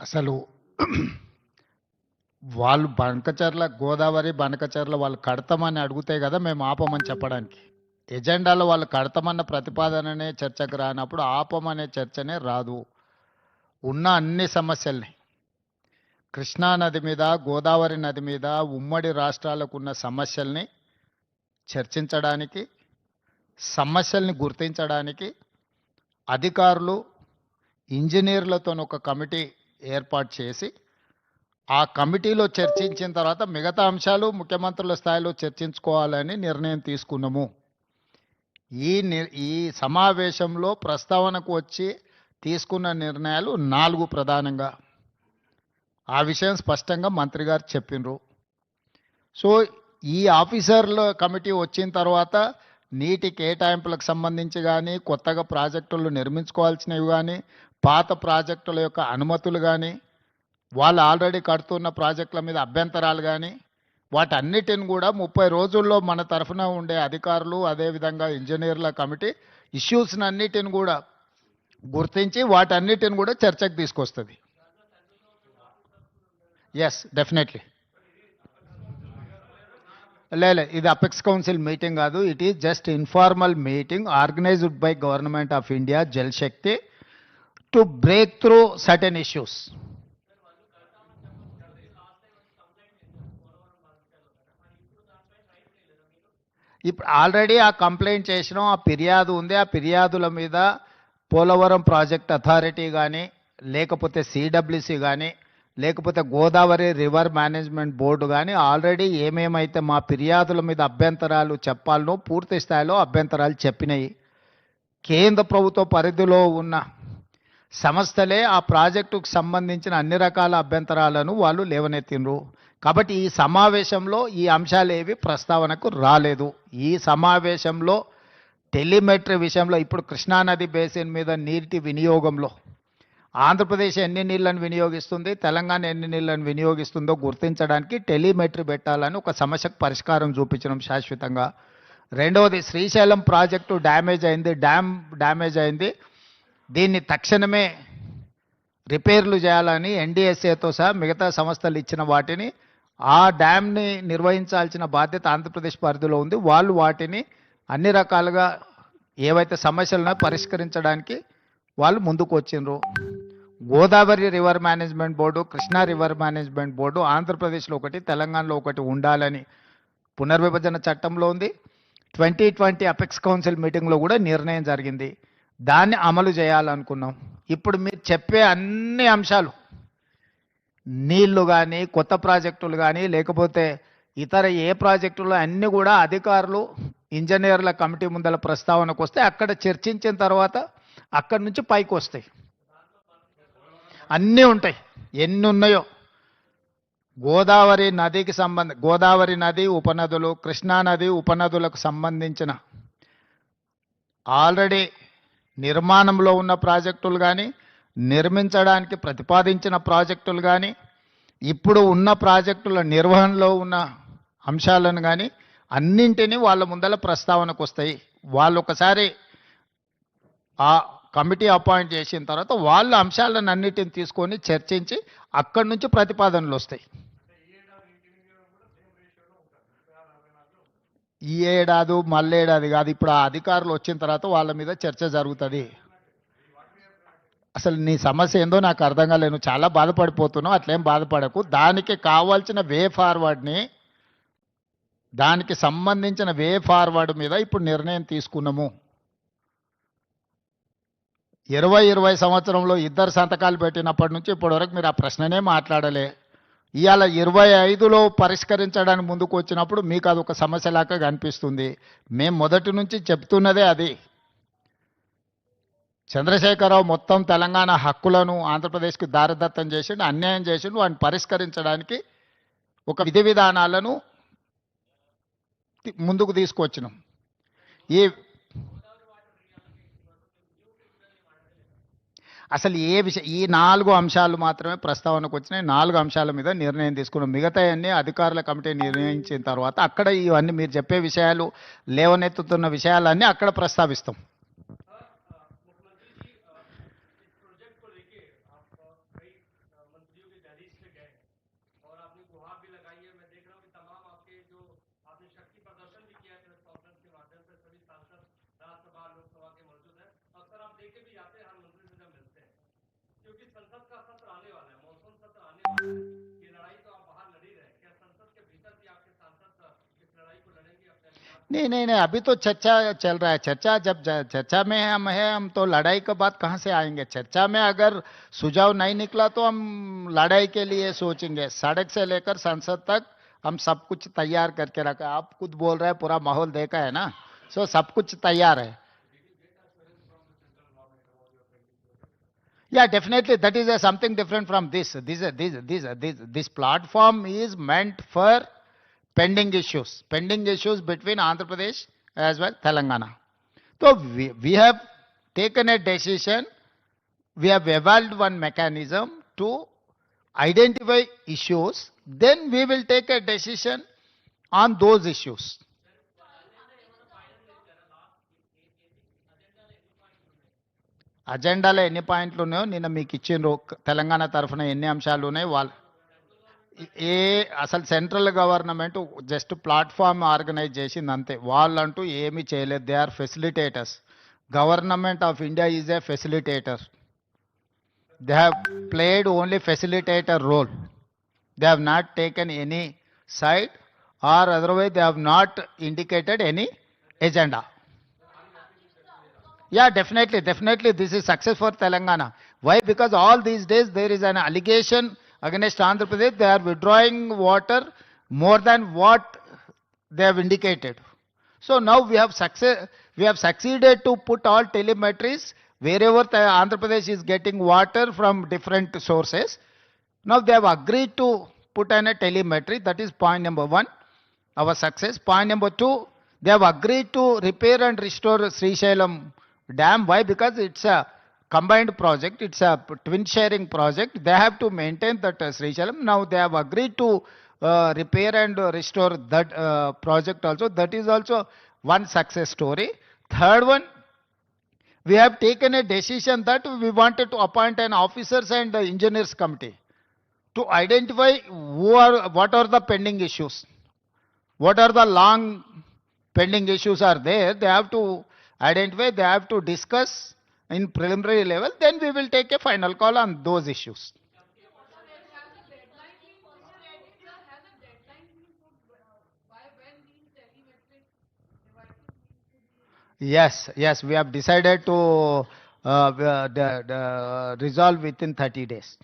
అసలు వాళ్ళు బనకచర్ల గోదావరి బనకచర్ల వాళ్ళు కడతామని అడిగితే కదా మేము ఆపమని చెప్పడానికి. ఎజెండాలో వాళ్ళు కడతామన్న ప్రతిపాదననే చర్చకు రానప్పుడు ఆపమనే చర్చనే రాదు. ఉన్న అన్ని సమస్యల్ని. కృష్ణా నది మీద గోదావరి నది మీద ఉమ్మడి రాష్ట్రాలకు ఉన్న సమస్యల్ని చర్చించడానికి సమస్యల్ని గుర్తించడానికి అధికారులు ఇంజనీర్లతో ఒక కమిటీ ఏర్పాటు చేసి ఆ కమిటీలో చర్చించిన తర్వాత మిగతా అంశాలు ముఖ్యమంత్రుల స్థాయిలో చర్చించుకోవాలని నిర్ణయం తీసుకున్నాము. ఈ ఈ సమావేశంలో ప్రస్తావనకు వచ్చి తీసుకున్న నిర్ణయాలు నాలుగు ప్రధానంగా. ఆ విషయం స్పష్టంగా మంత్రి గారు చెప్పిండ్రు సో ఈ ఆఫీసర్ల కమిటీ వచ్చిన తర్వాత నీటి కేటాయింపులకు సంబంధించి కానీ కొత్తగా ప్రాజెక్టులు నిర్మించుకోవాల్సినవి కానీ పాత ప్రాజెక్టుల యొక్క అనుమతులు కానీ వాళ్ళు ఆల్రెడీ కడుతున్న ప్రాజెక్టుల మీద అభ్యంతరాలు కానీ వాటన్నిటిని కూడా ముప్పై రోజుల్లో మన తరఫున ఉండే అధికారులు అదేవిధంగా ఇంజనీర్ల కమిటీ ఇష్యూస్ని అన్నిటిని కూడా గుర్తించి వాటన్నిటిని కూడా చర్చకు తీసుకొస్తుంది. ఎస్ డెఫినెట్లీ లేలే ఇది అపెక్స్ కౌన్సిల్ మీటింగ్ కాదు. It is just informal meeting organized by government of India Jal Shakti to break through certain issues ఇప్పుడు ఆల్రెడీ ఆ కంప్లైంట్ చేసినాం ఆ ఫిర్యాదు ఉంది ఆ ఫిర్యాదుల మీద పోలవరం ప్రాజెక్ట్ అథారిటీ కానీ లేకపోతే సిడబ్ల్యూసి కానీ లేకపోతే గోదావరి రివర్ మేనేజ్మెంట్ బోర్డు కానీ ఆల్రెడీ ఏమేమైతే మా ఫిర్యాదుల మీద అభ్యంతరాలు చెప్పాలనో పూర్తి స్థాయిలో అభ్యంతరాలు చెప్పినాయి. కేంద్ర ప్రభుత్వ పరిధిలో ఉన్న సంస్థలే ఆ ప్రాజెక్టుకు సంబంధించిన అన్ని రకాల అభ్యంతరాలను వాళ్ళు లేవనెత్తిండ్రు. కాబట్టి ఈ సమావేశంలో ఈ అంశాలు ఏవి ప్రస్తావనకు రాలేదు. ఈ సమావేశంలో టెలిమెట్రీ విషయంలో ఇప్పుడు కృష్ణానది బేసిన్ మీద నీటి వినియోగంలో ఆంధ్రప్రదేశ్ ఎన్ని నీళ్ళను వినియోగిస్తుంది తెలంగాణ ఎన్ని నీళ్ళను వినియోగిస్తుందో గుర్తించడానికి టెలిమెట్రీ పెట్టాలని ఒక సమస్యకు పరిష్కారం చూపించడం శాశ్వతంగా. రెండవది శ్రీశైలం ప్రాజెక్టు డ్యామేజ్ అయింది డ్యామ్ డ్యామేజ్ అయింది. దీన్ని తక్షణమే రిపేర్లు చేయాలని ఎన్డీఎస్ఏతో సహా మిగతా సంస్థలు ఇచ్చిన వాటిని ఆ డ్యామ్ని నిర్వహించాల్సిన బాధ్యత ఆంధ్రప్రదేశ్ పరిధిలో ఉంది. వాళ్ళు వాటిని అన్ని రకాలుగా ఏవైతే సమస్యలను పరిష్కరించడానికి వాళ్ళు ముందుకు వచ్చిండ్రు. Godavari river management board Krishna river management board ఆంధ్రప్రదేశ్లో ఒకటి తెలంగాణలో ఒకటి ఉండాలని పునర్విభజన చట్టంలో ఉంది. ట్వంటీ ట్వంటీ అపెక్స్ కౌన్సిల్ మీటింగ్లో కూడా నిర్ణయం జరిగింది. దాన్ని అమలు చేయాలనుకున్నాం. ఇప్పుడు మీరు చెప్పే అన్ని అంశాలు నీళ్ళు కానీ కొత్త ప్రాజెక్టులు కానీ లేకపోతే ఇతర ఏ ప్రాజెక్టులు అన్నీ కూడా అధికారులు ఇంజనీర్ల కమిటీ ముందల ప్రస్తావనకు వస్తే అక్కడ చర్చించిన తర్వాత అక్కడి నుంచి పైకి వస్తాయి. అన్నీ ఉంటాయి. ఎన్ని ఉన్నాయో. గోదావరి నదికి సంబంధ గోదావరి నది ఉపనదులు కృష్ణా నది ఉపనదులకు సంబంధించిన ఆల్రెడీ నిర్మాణంలో ఉన్న ప్రాజెక్టులు కానీ నిర్మించడానికి ప్రతిపాదించిన ప్రాజెక్టులు కానీ ఇప్పుడు ఉన్న ప్రాజెక్టుల నిర్వహణలో ఉన్న అంశాలను కానీ అన్నింటినీ వాళ్ళ ముందల ప్రస్తావనకు వస్తాయి. వాళ్ళు ఒకసారి ఆ కమిటీ అపాయింట్ చేసిన తర్వాత వాళ్ళ అంశాలను అన్నిటిని తీసుకొని చర్చించి అక్కడి నుంచి ప్రతిపాదనలు వస్తాయి. ఈ ఏడాది మళ్ళేడాది కాదు ఇప్పుడు ఆ అధికారులు వచ్చిన తర్వాత వాళ్ళ మీద చర్చ జరుగుతుంది. అసలు నీ సమస్య ఏందో నాకు అర్థం కాలేదు. చాలా బాధపడిపోతున్నావు అట్లేం బాధపడకు. దానికి కావాల్సిన వే ఫార్వర్డ్ని దానికి సంబంధించిన వే ఫార్వర్డ్ మీద ఇప్పుడు నిర్ణయం తీసుకున్నాము. ఇరవై ఇరవై సంవత్సరంలో ఇద్దరు సంతకాలు పెట్టినప్పటి నుంచి ఇప్పటివరకు మీరు ఆ ప్రశ్ననే మాట్లాడలే. ఇవాళ ఇరవై ఐదులో పరిష్కరించడానికి ముందుకు వచ్చినప్పుడు మీకు అది ఒక సమస్యలాగా కనిపిస్తుంది. మేము మొదటి నుంచి చెప్తున్నదే అది. చంద్రశేఖరరావు మొత్తం తెలంగాణ హక్కులను ఆంధ్రప్రదేశ్కి దారదత్తం చేసిండు అన్యాయం చేసిండు వాటిని పరిష్కరించడానికి ఒక విధి విధానాలను ముందుకు తీసుకొచ్చినాం. ఈ అసలు ఏ విషయం ఈ నాలుగు అంశాలు మాత్రమే ప్రస్తావనకు వచ్చినాయి నాలుగు అంశాల మీద నిర్ణయం తీసుకున్నాం మిగతాయన్నీ అధికారుల కమిటీ నిర్ణయించిన తర్వాత అక్కడ ఇవన్నీ మీరు చెప్పే విషయాలు లేవనెత్తుతున్న విషయాలన్నీ అక్కడ ప్రస్తావిస్తాం क्योंकि संसद का सत्र आने वाला है सत्र आने वाला है। ये लड़ाई तो आप बाहर लड़ रहे क्या संसद के भीतर भी आपके सांसद इस लड़ाई को लड़ेंगे नहीं? नहीं नहीं अभी तो चर्चा चल रहा है। चर्चा जब चर्चा में हम है, हम तो लड़ाई के बाद कहाँ से आएँगे? चर्चा में अगर सुझाव नहीं निकला तो हम लड़ाई के लिए सोचेंगे। सड़क से लेकर संसद तक हम सब कुछ तैयार करके रखा। आप खुद बोल रहे हैं, पूरा माहौल देखा है ना? सो सब कुछ तैयार है। Yeah, definitely. That is something different from this. This, this, this, this, this platform is meant for pending issues, pending issues between Andhra Pradesh as well Telangana. So we, we have taken a decision. We have evolved one mechanism to identify issues. Then we will take a decision on those issues. అజెండాలో ఎన్ని పాయింట్లు ఉన్నాయో నిన్న మీకు ఇచ్చిండ్రు. తెలంగాణ తరఫున ఎన్ని అంశాలు ఉన్నాయి వాళ్ళు ఏ అసలు central government just platform organize చేసింది అంతే. వాళ్ళంటూ ఏమీ చేయలేదు. They are facilitators. Government of India is a facilitator. They have played only facilitator role. They have not taken any side or otherwise they have not indicated any agenda. Yeah, definitely, definitely. This is success for Telangana. Why? Because all these days there is an allegation against Andhra Pradesh. They are withdrawing water more than what they have indicated. So now we have success. We have succeeded to put all telemetries wherever the Andhra Pradesh is getting water from different sources. Now they have agreed to put in a telemetry. That is point number one, our success. Point number two, they have agreed to repair and restore Sri Shailam dam. Why? Because it's a combined project. It's a twin sharing project. They have to maintain that uh, Sri. Now they have agreed to uh, repair and uh, restore that uh, project also. That is also one success story. Third one, we have taken a decision that we wanted to appoint an officers and uh, engineers committee to identify who are what are the pending issues what are the long pending issues are there they have to identify they have to discuss in preliminary level then we will take a final call on those issues. Yes yes we have decided to uh, the, the resolve within 30 days